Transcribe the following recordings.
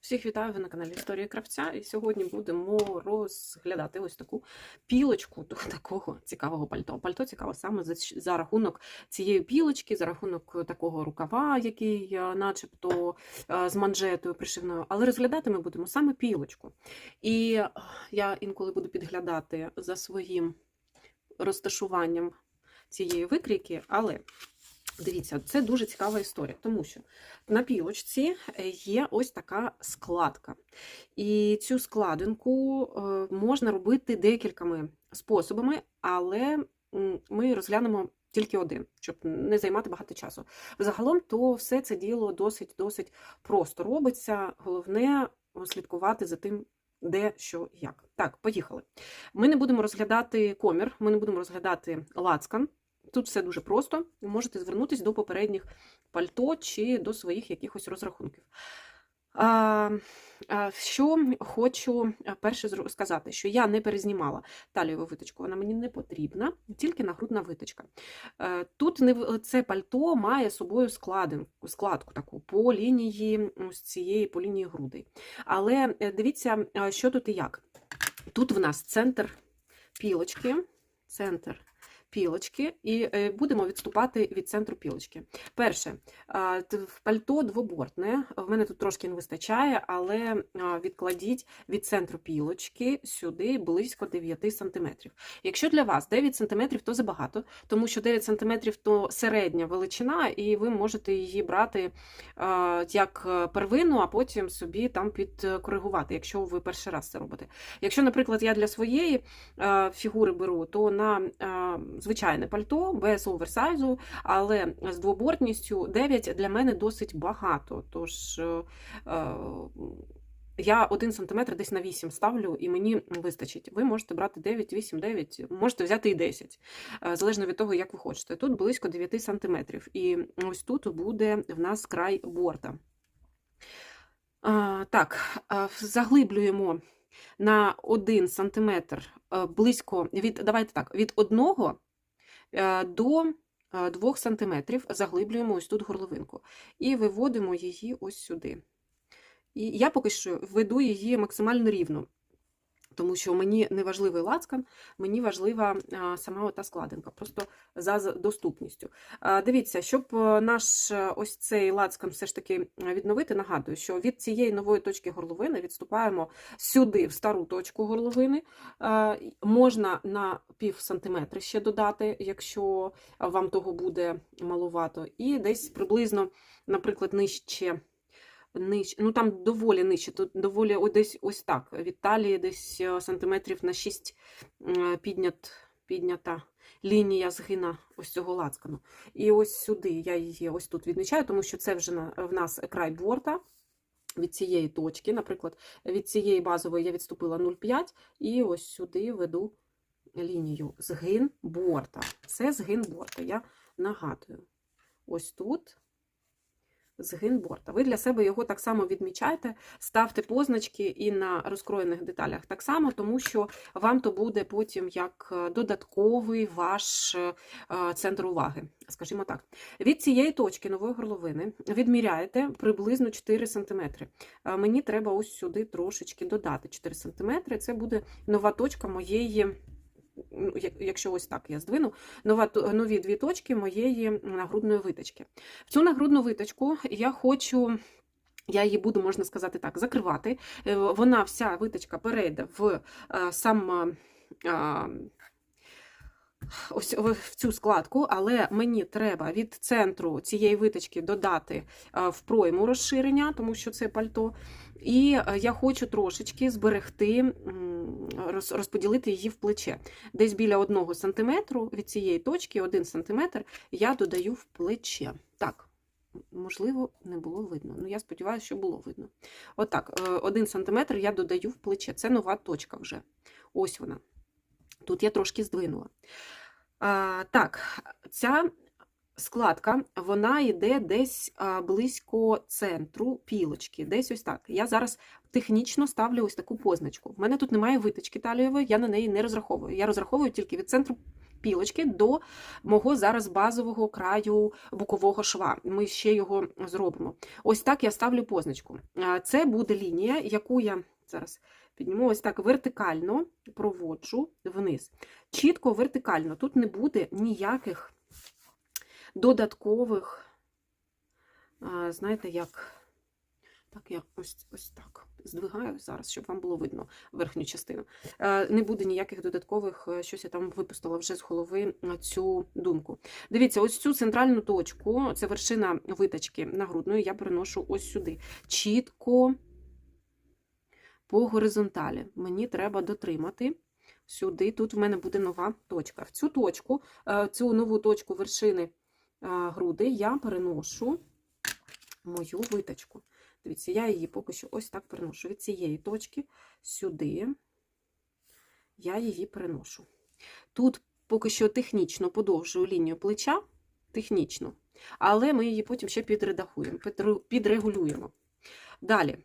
Всіх вітаю ви на каналі Історія Кравця. І сьогодні будемо розглядати ось таку пілочку до такого цікавого пальто. Пальто цікаво саме за, за рахунок цієї пілочки, за рахунок такого рукава, який е, начебто е, з манжетою пришивною. Але розглядати ми будемо саме пілочку. І е, я інколи буду підглядати за своїм розташуванням цієї викрійки, але. Дивіться, це дуже цікава історія, тому що на пілочці е, є ось така складка. І цю складинку е, можна робити декількома способами, але ми розглянемо тільки один, щоб не займати багато часу. Загалом, то все це діло досить-досить просто робиться. Головне слідкувати за тим. Де, що, як. Так, поїхали. Ми не будемо розглядати комір, ми не будемо розглядати лацкан. Тут все дуже просто. Ви можете звернутися до попередніх пальто чи до своїх якихось розрахунків. Що хочу перше сказати, що я не перезнімала талієву виточку, вона мені не потрібна, тільки нагрудна виточка. Е, тут це пальто має собою складинку, складку таку по лінії ось цієї по лінії грудей. Але е, дивіться, що тут і як. Тут в нас центр пілочки, центр пілочки, і е, будемо відступати від центру пілочки. Перше, пальто двобортне, в мене тут трошки не вистачає, але відкладіть від центру пілочки сюди близько 9 см. Якщо для вас 9 см, то забагато, тому що 9 см то середня величина, і ви можете її брати як первину, а потім собі там підкоригувати, якщо ви перший раз це робите. Якщо, наприклад, я для своєї фігури беру, то на звичайне пальто без оверсайзу, але з двобортністю 9 для мене досить багато. Тож е, е, я 1 см десь на 8 ставлю, і мені вистачить. Ви можете брати 9, 8, 9, можете взяти і 10, е, залежно від того, як ви хочете. Тут близько 9 см. І ось тут буде в нас край борта. Так, заглиблюємо на 1 см близько від, давайте так, від 1 Е, до 2 е, см заглиблюємо ось тут горловинку і виводимо її ось сюди. І я поки що веду її максимально рівно тому що мені не важливий лацкан, мені важлива сама ота складинка, просто за доступністю. Дивіться, щоб е, наш е, ось цей лацкан все ж таки відновити, нагадую, що від цієї нової точки горловини відступаємо сюди, в стару точку горловини. Можна на пів сантиметри ще додати, якщо вам того буде малувато, і десь приблизно, наприклад, нижче нижче, ну там доволі нижче, тут доволі ось десь ось так. Від талії десь е, сантиметрів на 6 піднят, піднята лінія згина ось цього лацкану. І ось сюди я її ось тут відмічаю, тому що це вже в нас край борта. Від цієї точки, наприклад, від цієї базової я відступила 0,5 і ось сюди веду лінію згин борта. Це згин борта, я нагадую. Ось тут згин борта. Ви для себе його так само відмічаєте, ставте позначки і на розкроєних деталях так само, тому що вам то буде потім як е, додатковий ваш е, центр уваги. Скажімо так, від цієї точки нової горловини відміряєте приблизно 4 см. Мені треба ось сюди трошечки додати 4 см. Це буде нова точка моєї. Ну, якщо ось так я здвину, нові дві точки моєї нагрудної виточки. В цю нагрудну виточку я хочу. Я її буду, можна сказати так, закривати. Е, вона вся виточка перейде в е, сам ось в цю складку, але мені треба від центру цієї виточки додати в пройму розширення, тому що це пальто. І я хочу трошечки зберегти, розподілити її в плече. Десь біля 1 см від цієї точки, 1 см, я додаю в плече. Так, можливо, не було видно. Ну, я сподіваюся, що було видно. Отак, 1 см я додаю в плече. Це нова точка вже. Ось вона. Тут я трошки здвинула. А, Так, ця складка вона йде десь близько центру пілочки. Десь ось так. Я зараз технічно ставлю ось таку позначку. В мене тут немає виточки талієвої, я на неї не розраховую. Я розраховую тільки від центру пілочки до мого зараз базового краю бокового шва. Ми ще його зробимо. Ось так я ставлю позначку. Це буде лінія, яку я зараз підніму ось так вертикально проводжу вниз. Чітко вертикально. Тут не буде ніяких додаткових, знаєте, як. Так, я ось ось так здвигаю зараз, щоб вам було видно верхню частину. Е, Не буде ніяких додаткових, е, щось я там випустила вже з голови цю думку. Дивіться, ось цю центральну точку, це вершина виточки нагрудної, я переношу ось сюди. Чітко по горизонталі. Мені треба дотримати. Сюди, тут в мене буде нова точка. В цю точку, е, цю нову точку вершини груди я переношу мою виточку. Дивіться, я її поки що ось так переношу. Від цієї точки сюди я її переношу. Тут поки що технічно подовжую лінію плеча, технічно, але ми її потім ще підредагуємо, підрегулюємо. Далі.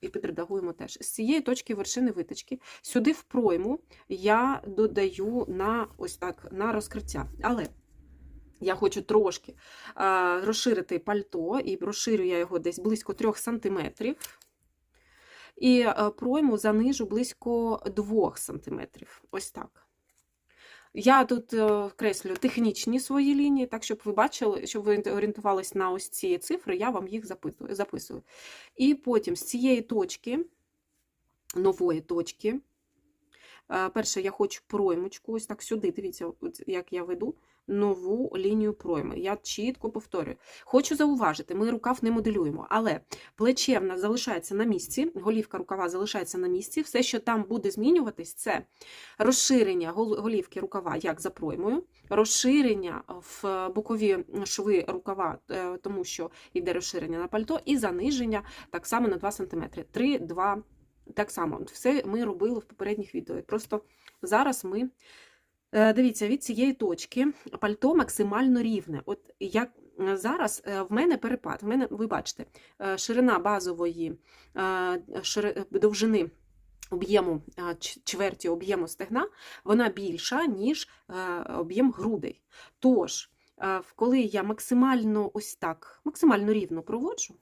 І підредагуємо теж. З цієї точки вершини виточки сюди в пройму я додаю на ось так на розкриття. Але я хочу трошки а, розширити пальто, і розширю я його десь близько 3 см. І пройму занижу близько 2 см. Ось так. Я тут е, креслю технічні свої лінії, так щоб ви бачили, щоб ви орієнтувались на ось ці цифри, я вам їх записую. І потім з цієї точки, нової точки, е, перше, я хочу проймочку, ось так сюди, дивіться, як я веду нову лінію пройми. Я чітко повторюю. Хочу зауважити, ми рукав не моделюємо, але плече в нас залишається на місці, голівка рукава залишається на місці. Все, що там буде змінюватись, це розширення голівки рукава, як за проймою, розширення в бокові шви рукава, е, тому що йде розширення на пальто, і заниження так само на 2 см. 3, 2, так само. Все ми робили в попередніх відео. Просто зараз ми. Е, Дивіться, від цієї точки пальто максимально рівне. От як е, зараз е, в мене перепад. В мене, ви бачите, ширина базової довжини об'єму чверті об'єму стегна, вона більша, ніж об'єм грудей. Тож, коли я максимально ось так, максимально рівно проводжу,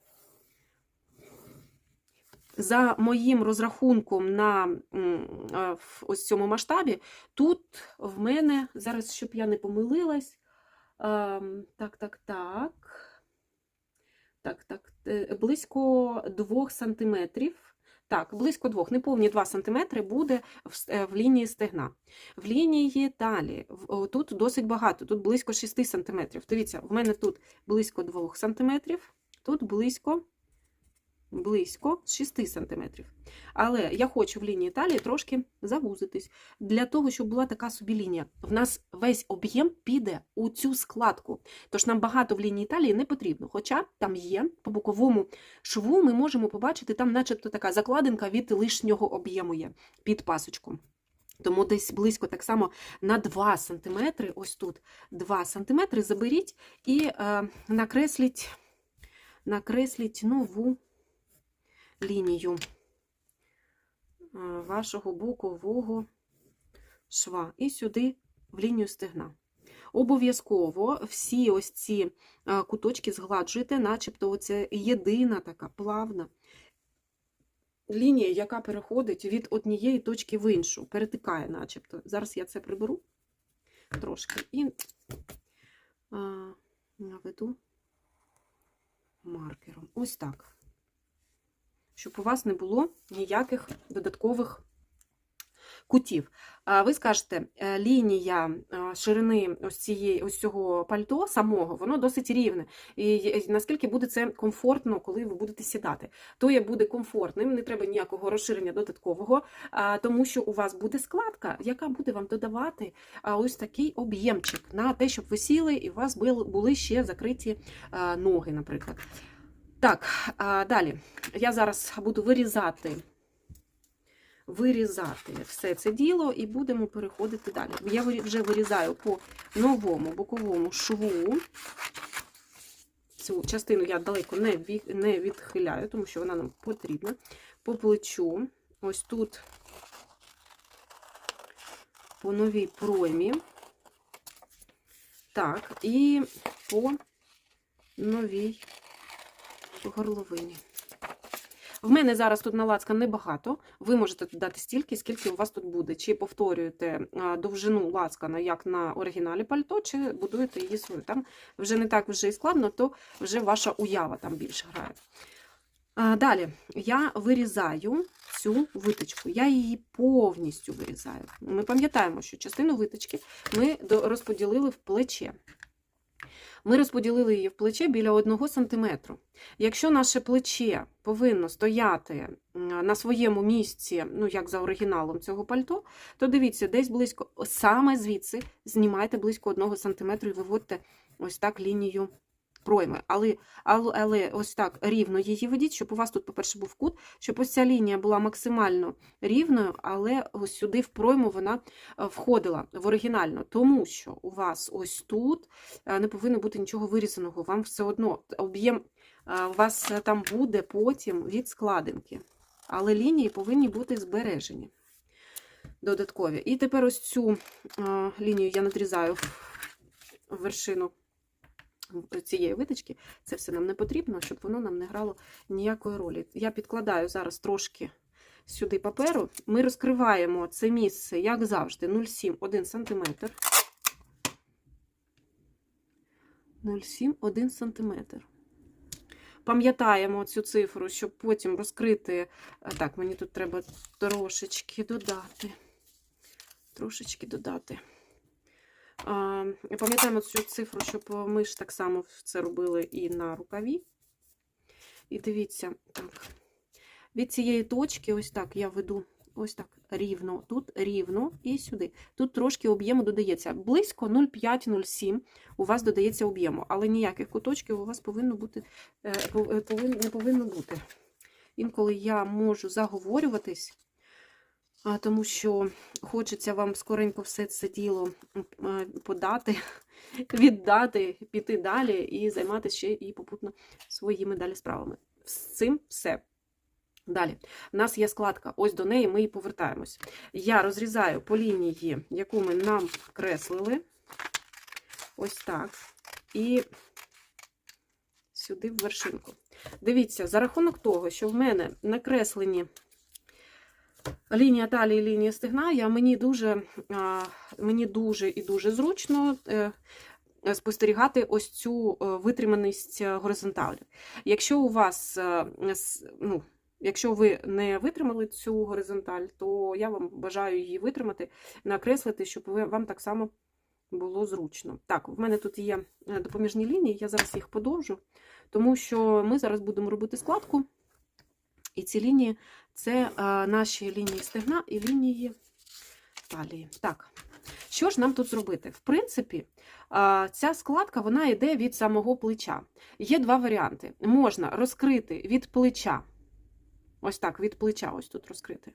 за моїм розрахунком на е, ось цьому масштабі, тут в мене, зараз, щоб я не помилилась, ем, так, так, так, так, так, е, близько 2 сантиметрів. Так, близько двох, неповні 2 см буде в, е, в лінії стегна. В лінії талії в- тут досить багато, тут близько 6 см. Дивіться, в мене тут близько 2 см, тут близько близько 6 см. Але я хочу в лінії талії трошки завузитись, для того, щоб була така собі лінія. В нас весь об'єм піде у цю складку, тож нам багато в лінії талії не потрібно. Хоча там є по боковому шву, ми можемо побачити, там начебто така закладинка від лишнього об'єму є під пасочку. Тому десь близько так само на 2 см, ось тут 2 см заберіть і е, накресліть, накресліть нову лінію е, вашого бокового шва і сюди в лінію стегна. Обов'язково всі ось ці е, куточки згладжуйте, начебто оце єдина така плавна лінія, яка переходить від однієї точки в іншу, перетикає, начебто. Зараз я це приберу трошки і наведу маркером. Ось так щоб у вас не було ніяких додаткових кутів. Ви скажете, е, лінія ширини ось цієї ось цього пальто самого, воно досить рівне. І наскільки буде це комфортно, коли ви будете сідати, то є буде комфортним, не треба ніякого розширення додаткового, тому що у вас буде складка, яка буде вам додавати ось такий об'ємчик на те, щоб ви сіли, і у вас були ще закриті ноги, наприклад. Так, а, далі. Я зараз буду вирізати, вирізати все це діло і будемо переходити далі. Я вже вирізаю по новому боковому шву. Цю частину я далеко не, не відхиляю, тому що вона нам потрібна. По плечу, ось тут по новій проймі. Так, і по новій горловині. В мене зараз тут налацка небагато. Ви можете додати стільки, скільки у вас тут буде. Чи повторюєте довжину лацкана, як на оригіналі пальто, чи будуєте її свою. Там вже не так вже і складно, то вже ваша уява там більше грає. Далі я вирізаю цю виточку. Я її повністю вирізаю. Ми пам'ятаємо, що частину виточки ми розподілили в плече. Ми розподілили її в плече біля 1 см. Якщо наше плече повинно стояти на своєму місці, ну як за оригіналом цього пальто, то дивіться, десь близько, саме звідси знімайте близько 1 см і виводьте ось так лінію пройми. Але, але, ось так рівно її ведіть, щоб у вас тут, по-перше, був кут, щоб ось ця лінія була максимально рівною, але ось сюди в пройму вона е, входила в оригінально, тому що у вас ось тут е, не повинно бути нічого вирізаного. Вам все одно об'єм е, у вас там буде потім від складинки. Але лінії повинні бути збережені додаткові. І тепер ось цю лінію я надрізаю в вершину цієї виточки. Це все нам не потрібно, щоб воно нам не грало ніякої ролі. Я підкладаю зараз трошки сюди паперу. Ми розкриваємо це місце, як завжди, 0,7 1 см. 0,7 1 см. Пам'ятаємо цю цифру, щоб потім розкрити. Так, мені тут треба трошечки додати. Трошечки додати. Пам'ятаємо цю цифру, щоб ми ж так само це робили і на рукаві. І дивіться, так, від цієї точки, ось так я веду, ось так, рівно, тут рівно і сюди. Тут трошки об'єму додається. Близько 0,5-0,7 у вас додається об'єму, але ніяких куточків у вас повинно бути, е, е, повин- не повинно бути. Інколи я можу заговорюватись, тому що хочеться вам скоренько все це діло подати, віддати, піти далі і займатися ще і попутно своїми далі справами. З цим все. Далі, у нас є складка, ось до неї ми і повертаємось. Я розрізаю по лінії, яку ми нам креслили. Ось так. І сюди в вершинку. Дивіться, за рахунок того, що в мене накреслені лінія талії, лінія стегна, я, мені, дуже, мені дуже і дуже зручно е, спостерігати ось цю е, витриманість е, горизонталі. Якщо у вас, ну, якщо ви не витримали цю горизонталь, то я вам бажаю її витримати, накреслити, щоб вам так само було зручно. Так, в мене тут є допоміжні лінії, я зараз їх подовжу, тому що ми зараз будемо робити складку, і ці лінії це е, наші лінії стегна і лінії талії. Так, що ж нам тут зробити? В принципі, е, ця складка вона йде від самого плеча. Є два варіанти. Можна розкрити від плеча, ось так, від плеча, ось тут розкрити.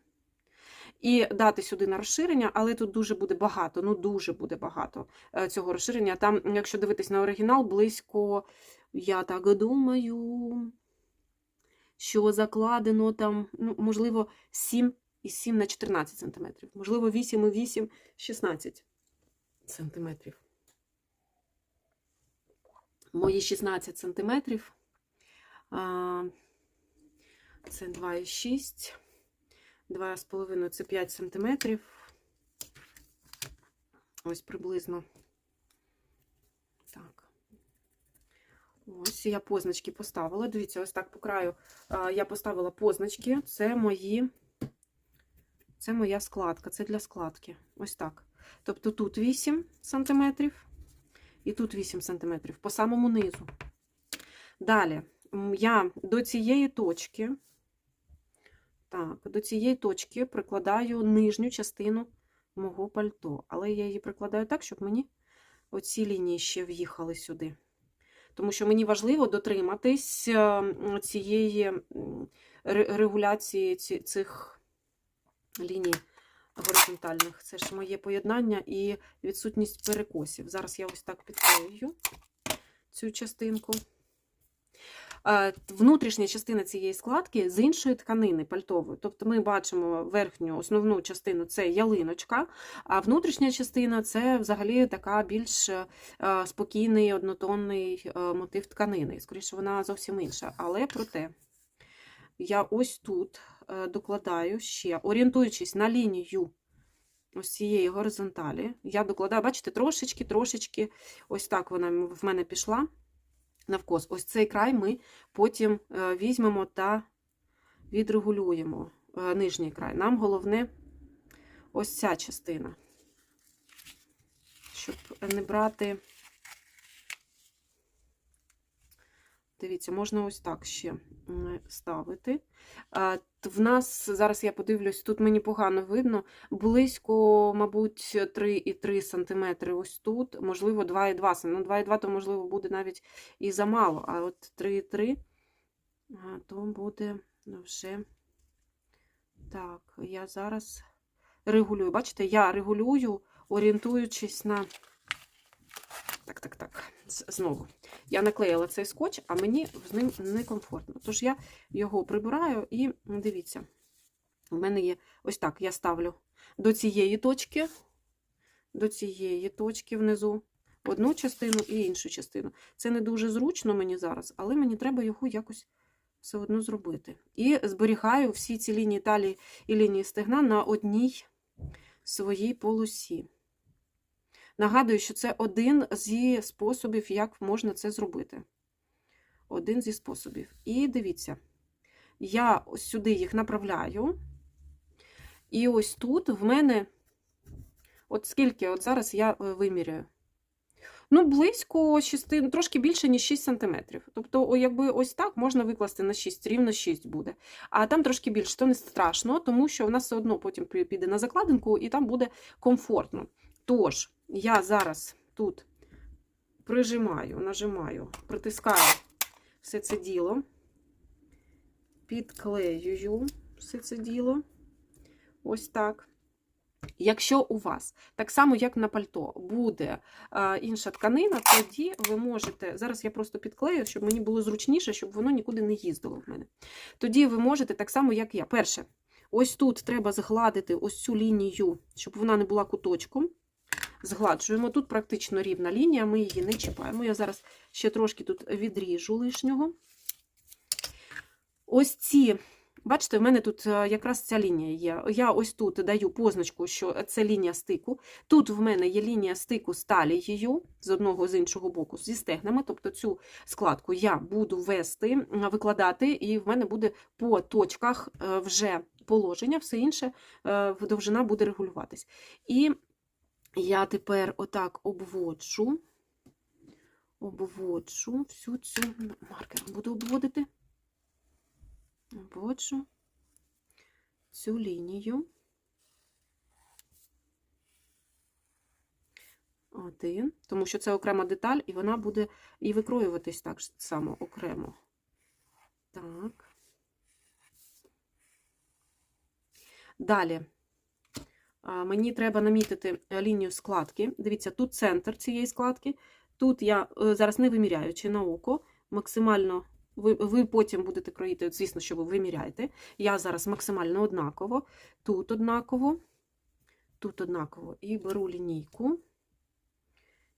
І дати сюди на розширення, але тут дуже буде багато, ну дуже буде багато е, цього розширення. Там, якщо дивитись на оригінал, близько, я так думаю, що закладено там, ну, можливо, 7 і 7 на 14 см, можливо, 8 і 8 16 см. Мої 16 см. Це 2,6. 2,5 це 5 см. Ось приблизно. Так. Ось я позначки поставила. Дивіться, ось так по краю я поставила позначки. Це мої, це моя складка, це для складки. Ось так. Тобто тут 8 см і тут 8 см по самому низу. Далі я до цієї точки, так, до цієї точки прикладаю нижню частину мого пальто. Але я її прикладаю так, щоб мені оці лінії ще в'їхали сюди. Тому що мені важливо дотриматись е, цієї регуляції цих ліній горизонтальних. Це ж моє поєднання і відсутність перекосів. Зараз я ось так підклею цю частинку. Е, внутрішня частина цієї складки з іншої тканини пальтової. Тобто ми бачимо верхню основну частину це ялиночка, а внутрішня частина це взагалі така більш е, спокійний однотонний е, мотив тканини. Скоріше, вона зовсім інша. Але проте я ось тут докладаю ще, орієнтуючись на лінію ось цієї горизонталі, я докладаю, бачите, трошечки, трошечки, ось так вона в мене пішла навкос. Ось цей край ми потім е, візьмемо та відрегулюємо е, нижній край. Нам головне ось ця частина, щоб не брати. Дивіться, можна ось так ще ставити. В нас, зараз я подивлюсь, тут мені погано видно, близько, мабуть, 3,3 см ось тут, можливо, 2,2 см. Ну, 2,2 то, можливо, буде навіть і замало, а от 3,3 то буде вже так, я зараз регулюю. Бачите, я регулюю, орієнтуючись на. Так, так, так. Знову. Я наклеїла цей скотч, а мені з ним некомфортно. Тож я його прибираю і дивіться, у мене є ось так: я ставлю до цієї точки, до цієї точки внизу одну частину і іншу частину. Це не дуже зручно мені зараз, але мені треба його якось все одно зробити. І зберігаю всі ці лінії талії і лінії стегна на одній своїй полосі. Нагадую, що це один зі способів, як можна це зробити. Один зі способів. І дивіться, я сюди їх направляю. І ось тут в мене, от скільки, от зараз я е, виміряю. Ну, близько 6, ну, трошки більше, ніж 6 см. Тобто, якби ось так можна викласти на 6, рівно 6 буде. А там трошки більше, то не страшно, тому що в нас все одно потім піде на закладинку, і там буде комфортно. Тож, я зараз тут прижимаю, нажимаю, притискаю все це діло, підклеюю все це діло. Ось так. Якщо у вас, так само як на пальто, буде е, інша тканина, тоді ви можете. Зараз я просто підклею, щоб мені було зручніше, щоб воно нікуди не їздило в мене. Тоді ви можете так само, як я. Перше, ось тут треба згладити ось цю лінію, щоб вона не була куточком. Згладжуємо. Тут практично рівна лінія, ми її не чіпаємо. Я зараз ще трошки тут відріжу лишнього. Ось ці, бачите, в мене тут е, якраз ця лінія є. Я ось тут даю позначку, що це лінія стику. Тут в мене є лінія стику з талією, з одного з іншого боку, зі стегнами. Тобто цю складку я буду вести, викладати, і в мене буде по точках е, вже положення, все інше е, довжина буде регулюватись. І я тепер отак обводжу, обводжу всю цю маркером буду обводити, обводжу цю лінію. Один, тому що це окрема деталь, і вона буде і викроюватись так само окремо. Так. Далі. Мені треба намітити е, лінію складки. Дивіться, тут центр цієї складки. Тут я е, зараз не виміряючи на око, максимально ви, ви потім будете кроїти, звісно, що ви виміряєте. Я зараз максимально однаково, тут однаково, тут однаково. І беру лінійку.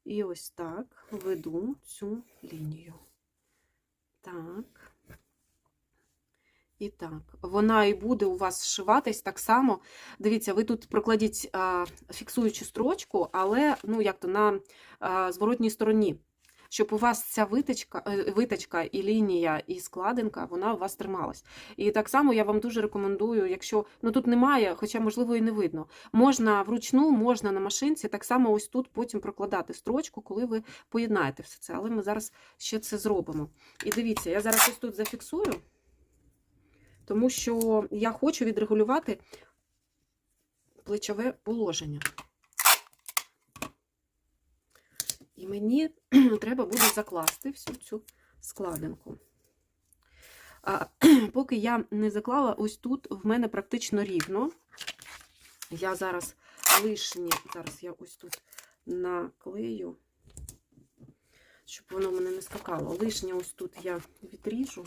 І ось так веду цю лінію. Так. І так, вона і буде у вас зшиватись так само. Дивіться, ви тут прокладіть а, фіксуючу строчку, але ну, як то на а, зворотній стороні, щоб у вас ця виточка, е, виточка і лінія, і складинка, вона у вас трималась. І так само я вам дуже рекомендую, якщо ну тут немає, хоча, можливо, і не видно. Можна вручну, можна на машинці, так само ось тут потім прокладати строчку, коли ви поєднаєте все це. Але ми зараз ще це зробимо. І дивіться, я зараз ось тут зафіксую тому що я хочу відрегулювати плечове положення. І мені треба буде закласти всю цю складинку. А, Поки я не заклала, ось тут в мене практично рівно. Я зараз лишні, зараз я ось тут наклею, щоб воно в мене не скакало. Лишнє ось тут я відріжу.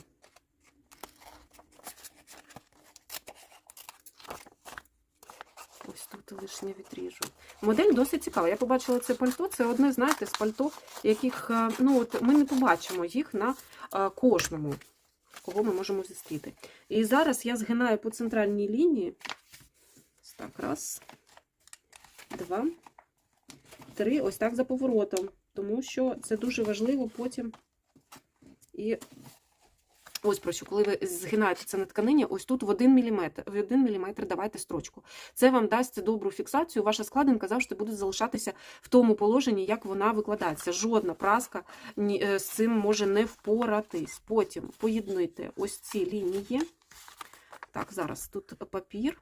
Ось лишнє відріжу. Модель досить цікава. Я побачила це пальто. Це одне, знаєте, з пальто, яких е, ну, от ми не побачимо їх на е, кожному, кого ми можемо зустріти. І зараз я згинаю по центральній лінії. Так, раз, два, три. Ось так за поворотом. Тому що це дуже важливо потім. І ось про що, коли ви згинаєте це на тканині, ось тут в 1 мм, в 1 мм давайте строчку. Це вам дасть добру фіксацію. Ваша складинка завжди буде залишатися в тому положенні, як вона викладається. Жодна праска е, з цим може не впоратись. Потім поєднуйте ось ці лінії. Так, зараз тут папір.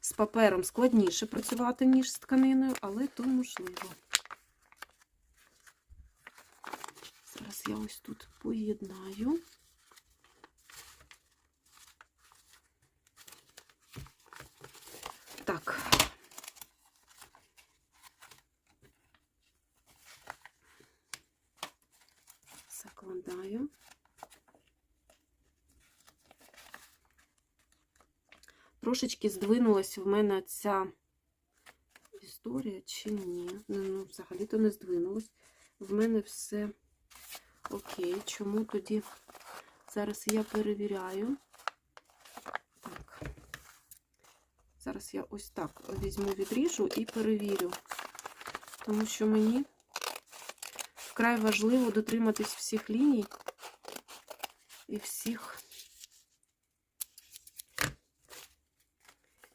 З папером складніше працювати, ніж з тканиною, але то можливо. Зараз я ось тут поєднаю. Так. Закладаю. Трошечки здвинулась в мене ця історія чи ні? Ну, ну взагалі-то не здвинулась. В мене все окей. Чому тоді? Зараз я перевіряю. Так. Зараз я ось так візьму, відріжу і перевірю. Тому що мені вкрай важливо дотриматись всіх ліній і всіх.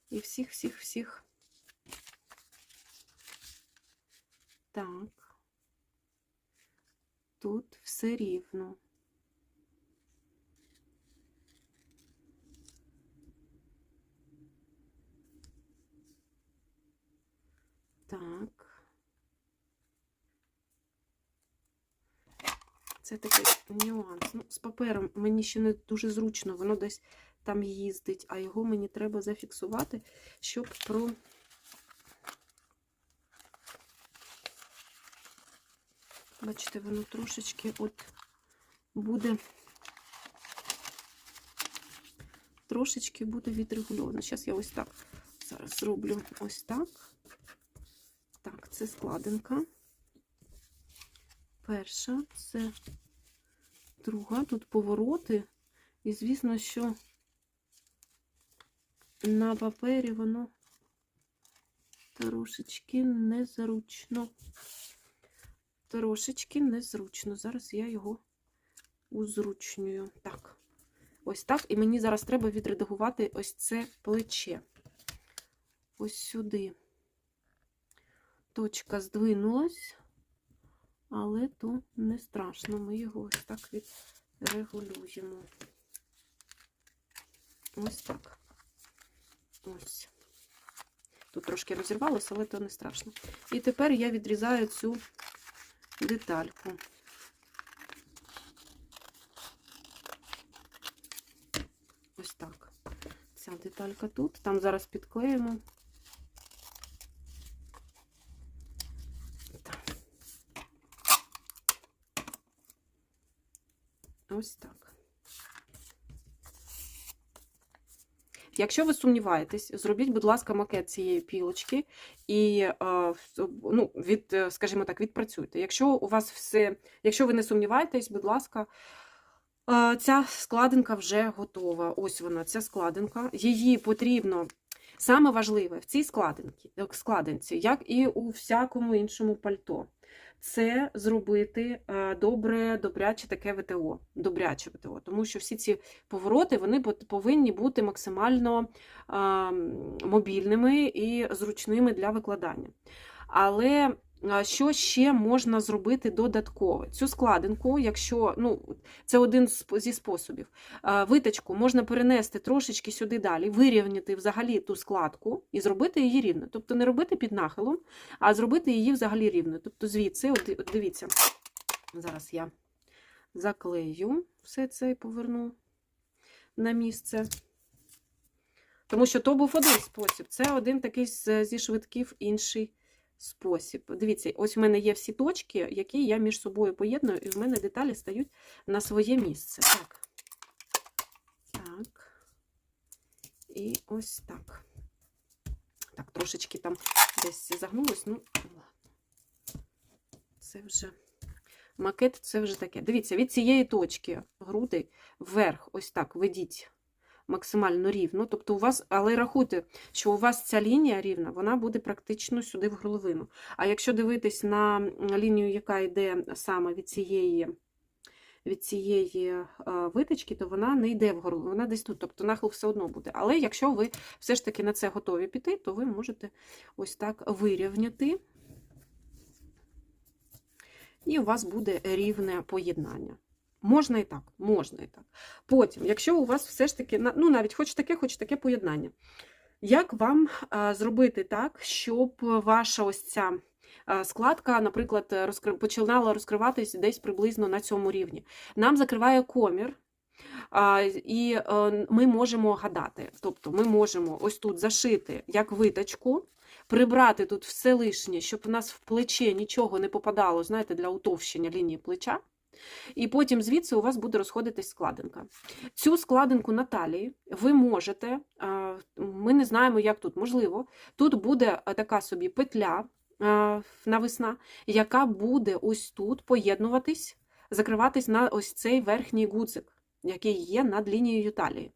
І всіх, всіх, всіх. Так. Тут все рівно. Так. Це такий нюанс. Ну, з папером мені ще не дуже зручно, воно десь там їздить, а його мені треба зафіксувати, щоб про. Бачите, воно трошечки от буде трошечки буде відрегульовано. Зараз я ось так зараз зроблю ось так. Так, це складинка. Перша, це друга, тут повороти. І, звісно, що на папері воно трошечки незручно. Трошечки незручно. Зараз я його узручнюю. Так, ось так. І мені зараз треба відредагувати ось це плече. Ось сюди. Точка здвинулась, але то не страшно. Ми його ось так відрегулюємо. Ось так. Ось. Тут трошки розірвалося, але то не страшно. І тепер я відрізаю цю детальку. Ось так. Ця деталька тут. Там зараз підклеїмо. Ось так. Якщо ви сумніваєтесь, зробіть, будь ласка, макет цієї пілочки і, е, ну, від, е, скажімо так, відпрацюйте. Якщо у вас все, якщо ви не сумніваєтесь, будь ласка, е, ця складинка вже готова. Ось вона, ця складинка. Її потрібно. Саме важливе в цій складинці, складинці, як і у всякому іншому пальто, це зробити е, добре, добряче таке ВТО, добряче ВТО, тому що всі ці повороти вони повинні бути максимально мобільними і зручними для викладання. Але що ще можна зробити додатково? Цю складинку, якщо ну, це один зі способів. Виточку можна перенести трошечки сюди далі, вирівняти взагалі ту складку і зробити її рівно. Тобто не робити під нахилом, а зробити її взагалі рівно. Тобто звідси, от, от дивіться, зараз я заклею все це і поверну на місце. Тому що то був один спосіб. Це один такий зі швидків, інший спосіб. Дивіться, ось в мене є всі точки, які я між собою поєдную, і в мене деталі стають на своє місце. Так. Так. І ось так. Так, трошечки там десь загнулось. Ну, ладно. Це вже макет, це вже таке. Дивіться, від цієї точки груди вверх, ось так, ведіть максимально рівно. Тобто у вас, але рахуйте, що у вас ця лінія рівна, вона буде практично сюди в горловину. А якщо дивитись на лінію, яка йде саме від цієї від цієї е, виточки, то вона не йде в горло, вона десь тут, тобто нахил все одно буде. Але якщо ви все ж таки на це готові піти, то ви можете ось так вирівняти, і у вас буде рівне поєднання. Можна і так, можна і так. Потім, якщо у вас все ж таки, ну навіть хоч таке, хоч таке поєднання, як вам зробити так, щоб ваша ось ця складка, наприклад, починала розкриватись десь приблизно на цьому рівні? Нам закриває комір. І е, ми можемо гадати. Тобто ми можемо ось тут зашити як виточку, прибрати тут все лишнє, щоб у нас в плече нічого не попадало, знаєте, для утовщення лінії плеча. І потім звідси у вас буде розходитись складинка. Цю складинку на талії ви можете, ми не знаємо, як тут, можливо, тут буде така собі петля навесна, яка буде ось тут поєднуватись, закриватись на ось цей верхній гудзик, який є над лінією талії.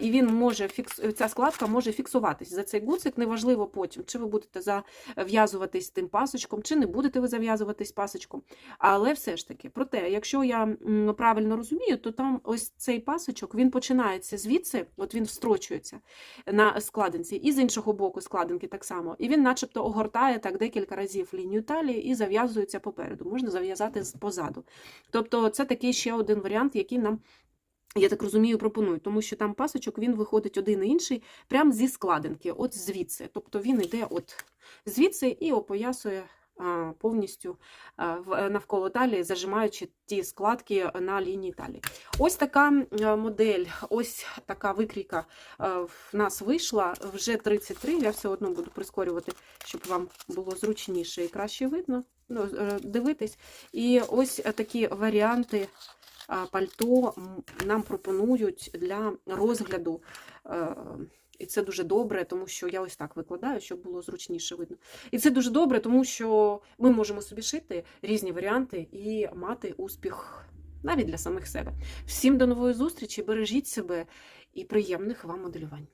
І він може фікс... ця складка може фіксуватись за цей гуцик, неважливо потім, чи ви будете зав'язуватись тим пасочком, чи не будете ви зав'язуватись пасочком. Але все ж таки, проте, якщо я правильно розумію, то там ось цей пасочок він починається звідси, от він встрочується на складинці, і з іншого боку складинки так само. І він, начебто, огортає так декілька разів лінію талії і зав'язується попереду. Можна зав'язати позаду. Тобто, це такий ще один варіант, який нам. Я так розумію, пропонують, тому що там пасочок він виходить один і інший прямо зі складинки, от звідси. Тобто він йде от звідси і опоясує повністю навколо талії, зажимаючи ті складки на лінії талії. Ось така модель, ось така викрійка в нас вийшла. Вже 33. Я все одно буду прискорювати, щоб вам було зручніше і краще видно. Ну, е, дивитись. І ось такі варіанти пальто нам пропонують для розгляду. Е, І це дуже добре, тому що я ось так викладаю, щоб було зручніше видно. І це дуже добре, тому що ми можемо собі шити різні варіанти і мати успіх навіть для самих себе. Всім до нової зустрічі, бережіть себе і приємних вам моделювань.